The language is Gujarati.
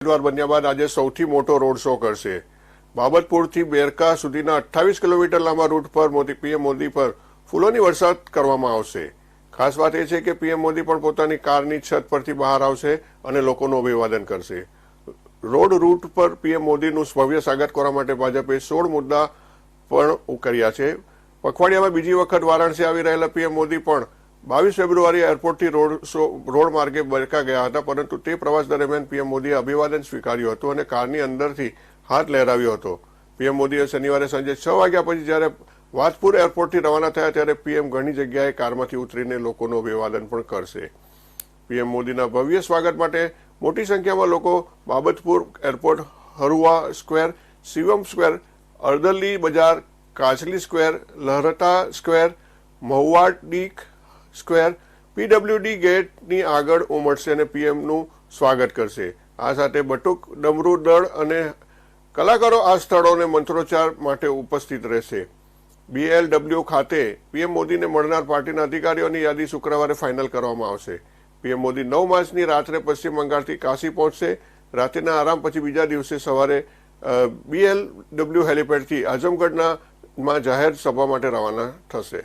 ઉમેદવાર બન્યા બાદ આજે સૌથી મોટો રોડ શો કરશે. બાબતપુરથી બેરકા સુધીના અઠ્ઠાવીસ કિલોમીટર લાંબા રૂટ પર મોદી પીએમ મોદી પર ફૂલોની વરસાદ કરવામાં આવશે. ખાસ વાત એ છે કે પીએમ મોદી પણ પોતાની કારની છત પરથી બહાર આવશે અને લોકોનું અભિવાદન કરશે. રોડ રૂટ પર પીએમ મોદીનું ભવ્ય સ્વાગત કરવા માટે ભાજપે સોળ મુદ્દા પણ કર્યા છે. પખવાડિયામાં બીજી વખત વારાણસી આવી રહેલા પીએમ મોદી પણ બાવીસ ફેબ્રુઆરી એરપોર્ટથી રોડ શો, રોડ માર્ગે બરકા ગયા હતા, પરંતુ તે પ્રવાસ દરમિયાન પીએમ મોદીએ અભિવાદન સ્વીકાર્યું હતું અને કારની અંદરથી હાથ લહેરાવ્યો હતો. પીએમ મોદીએ શનિવારે સાંજે છ વાગ્યા પછી જ્યારે વાજપુર એરપોર્ટથી રવાના થયા, ત્યારે પીએમ ઘણી જગ્યાએ કારમાંથી ઉતરીને લોકોનું અભિવાદન પણ કરશે. પીએમ મોદીના ભવ્ય સ્વાગત માટે મોટી સંખ્યામાં લોકો Babatpur airport Haruva square, Shivam square, Ardali Bazar Kachali square, Laharta square Mahuvadi square PWD ગેટની આગળ ઉમટશે અને પીએમનું સ્વાગત કરશે. આ સાથે બટુક, ડમરૂ દળ અને કલાકારો આ સ્થળોને મંત્રોચ્ચાર માટે ઉપસ્થિત રહેશે. બીએલડબ્લ્યુ ખાતે પીએમ મોદીને મળનાર પાર્ટીના અધિકારીઓની યાદી શુક્રવારે ફાઇનલ કરવામાં આવશે. પીએમ મોદી નવ માર્ચની રાત્રે પશ્ચિમ બંગાળથી કાશી પહોંચશે. રાત્રિના આરામ પછી બીજા દિવસે સવારે બીએલડબ્લ્યુ હેલિપેડથી આઝમગઢના માં જાહેર સભા માટે રવાના થશે.